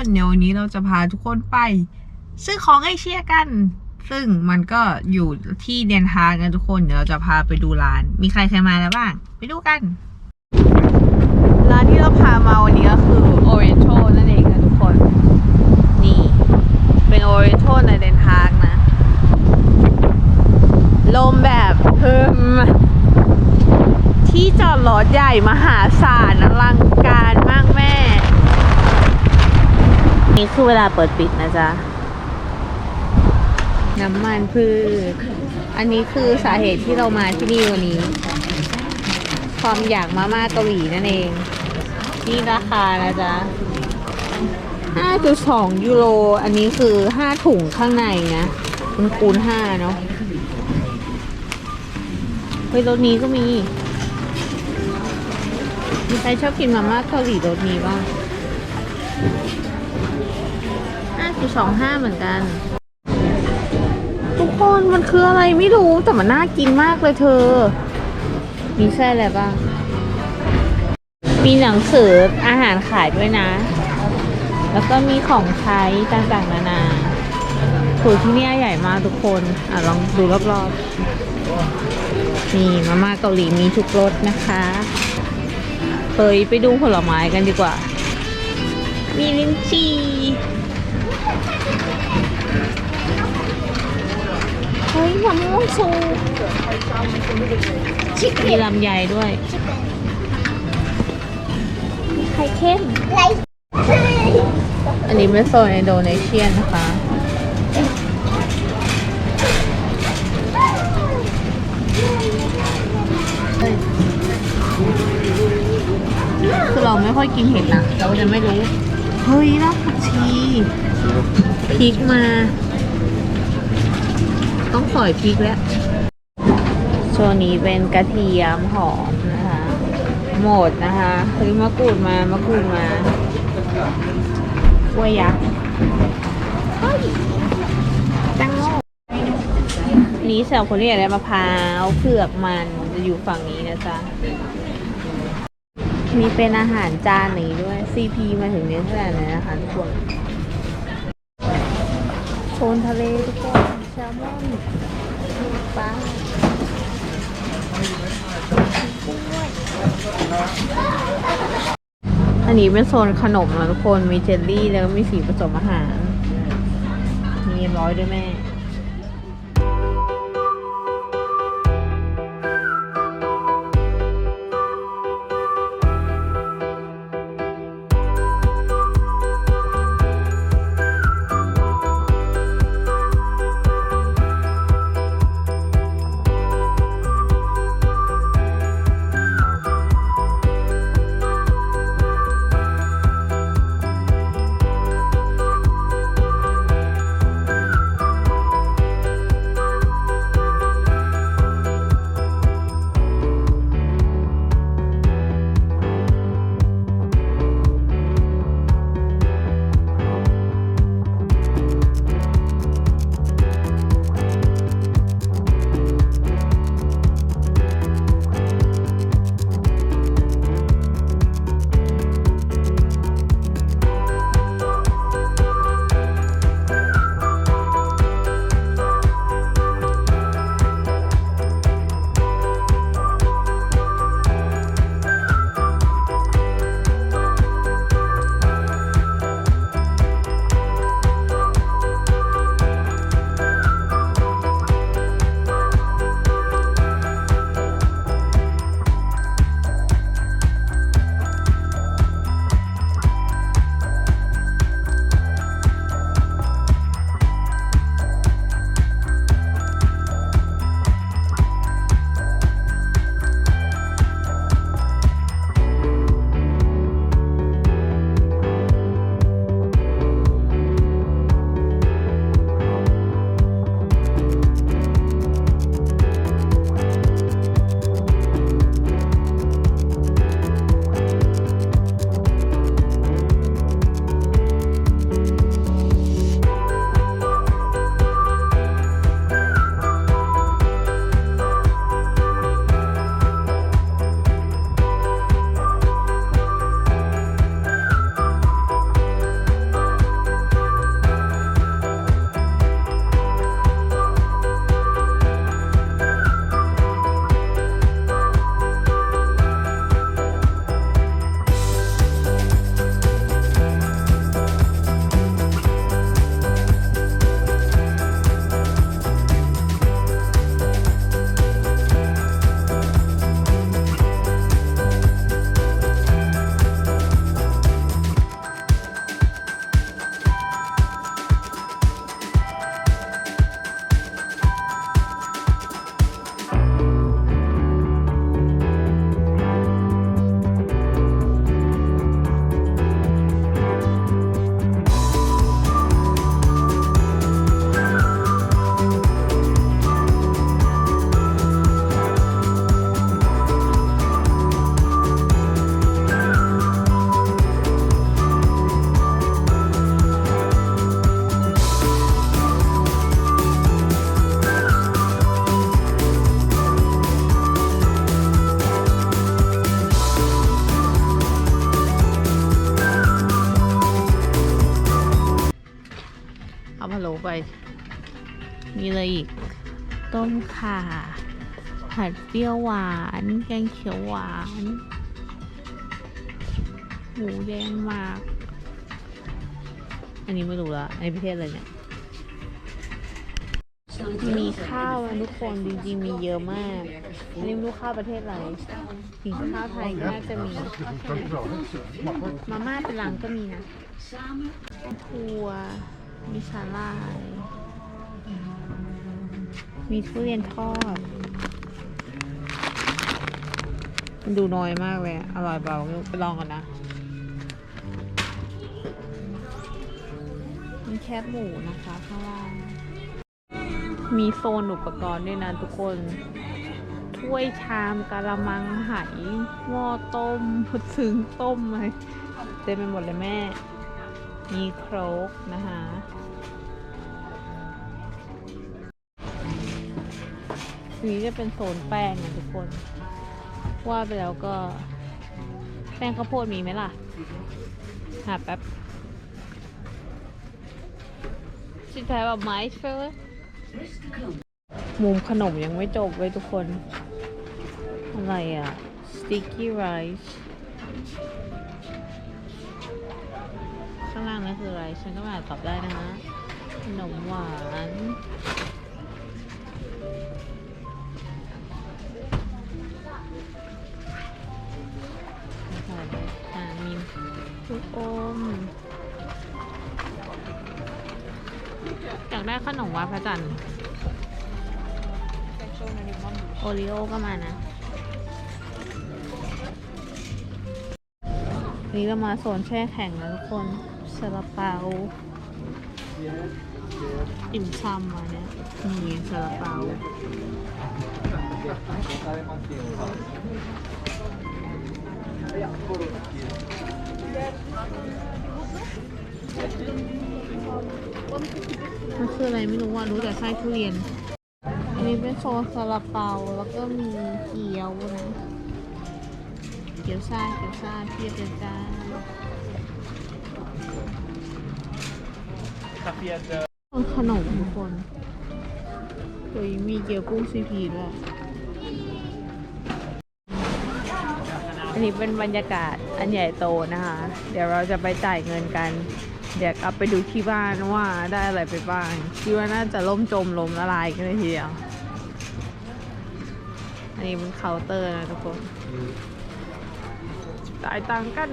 คนเดี๋ยววันนี้เราจะพาทุกคนไป ซื้อของไอเชียกัน ซึ่งมันก็อยู่ที่เดนฮาร์กนะทุกคนเดี๋ยวเราจะพาไปดูร้าน มีใครเคยมาแล้วบ้าง ไปดูกัน ร้านที่เราพามาวันนี้ก็คือ Oriental นั่นเองนะทุกคน นี่ เป็น Oriental ในเดนฮาร์กนะ ลมแบบเพิ่มที่จอดรถใหญ่มหาศาลอลังการมากแม่ นี่ คือเวลาเปิดปิดนะจ๊ะ น้ำมันพืช อันนี้คือสาเหตุที่เรามาที่นี่วันนี้ ความอยากมาม่าเกาหลีนั่นเอง นี่ราคานะจ๊ะ 5.2 ยูโร อันนี้คือ 5 ถุงข้างในนะมันคูณ 5 เนาะเฮ้ยรถนี้ก็มี มีใครชอบกินมาม่าเกาหลีรสนี้บ้าง 5.25เหมือนกัน ทุกคนมันคืออะไรไม่รู้แต่มันน่ากินมากเลยเธอ มีไส้อะไรบ้าง มีหนังสืออาหารขายด้วยนะ แล้วก็มีของใช้ต่างๆนานาสูที่นี่ใหญ่มากทุกคนอะลองดูรอบๆนี่มาม่าเกาหลีมีทุกรสนะคะเฮ้ยไปดูผลไม้กันดีกว่า มีลิ้นจี่ เฮ้ยมะม่วงสุกมีลำไยด้วยมีไข่เค็มอันนี้เป็นโซนอินโดนีเซียนนะคะ คือเราไม่ค่อยกินเห็ดนะเราจะไม่รู้ เฮ้ยรากผักชีพริกมา ต้องสอยพริกแล้วช่วงนี้เป็นกระเทียมหอมนะคะ หมดนะคะซื้อมะกรูดมามะกรูดมากล้วยยักษ์เฮ้ยแตงโมนี้สาวคนที่อยากได้มะพร้าวเผือกมันจะอยู่ฝั่งนี้นะจ๊ะ มีเป็นอาหารจานนี้ด้วย CP มาถึงเนเธอร์แลนด์เลยนะคะทุกคนโซนทะเลทุกคนแซลมอนปลาอันนี้เป็นโซนขนมนะทุกคน มีเจลลี่แล้วก็มีสีผสมอาหาร มีร้อยด้วยแม่ ไป มีอะไรอีก ต้มข่า ผัดเปรี้ยวหวาน แกงเขียวหวาน หมูแดงหมาก อันนี้ไม่รู้ละในประเทศอะไรเนี่ยมีข้าวนะทุกคนจริงๆมีเยอะมากอันนี้ไม่รู้ข้าวประเทศอะไรถึงข้าวไทยก็น่าจะมีมาม่าเป็นหลังก็มีนะถั่ว มีสาลาย มีทุเรียนทอด มันดูน้อยมากเลย อร่อยเปล่าไปลองกันนะ มีแคบหมูนะคะข้างล่าง มีโซนอุปกรณ์ด้วยนะทุกคน ถ้วยชามกะละมังไหหม้อต้มพุดซึ้งต้มอะไรเต็มไปหมดเลยแม่ มีโครกนะคะนี้จะเป็นโซนแป้งนะทุกคน ว่าไปแล้วก็ แป้งข้าวโพดมีไหมล่ะ หาแป๊บชิดแท้แบบไม้เฟลมุมขนมยังไม่จบเลยทุกคน อะไรอะ sticky rice คืออะไร ฉันก็ไม่อาจตอบได้นะฮะขนมหวานอ่ามีลูกอมอยากได้ขนมว่าพระจันทร์โอริโอก็มานะนี่เรามาโซนแช่แข็งแล้วทุกคน ซาลาเปาอิ่มซำมาเนี่ยนี่ซาลาเปามันคืออะไรไม่รู้ว่ารู้แต่ไส้ทุเรียน อันนี้เป็นโซซาลาเปาแล้วก็มีเกี๊ยวนะ เกี๊ยวซ่าเกี๊ยวซ่าเทียบเลยจ้า ขนมทุกคนเฮ้ยมีเกี๊ยวกุ้งซีพีด้วย อันนี้เป็นบรรยากาศอันใหญ่โตนะคะ เดี๋ยวเราจะไปจ่ายเงินกัน เดี๋ยวกลับไปดูที่บ้านว่าได้อะไรไปบ้างคิดว่าน่าจะล่มจมลมละลายกันเลยทีเดียว อันนี้เป็นเคาน์เตอร์นะทุกคนจ่ายตังค์กัน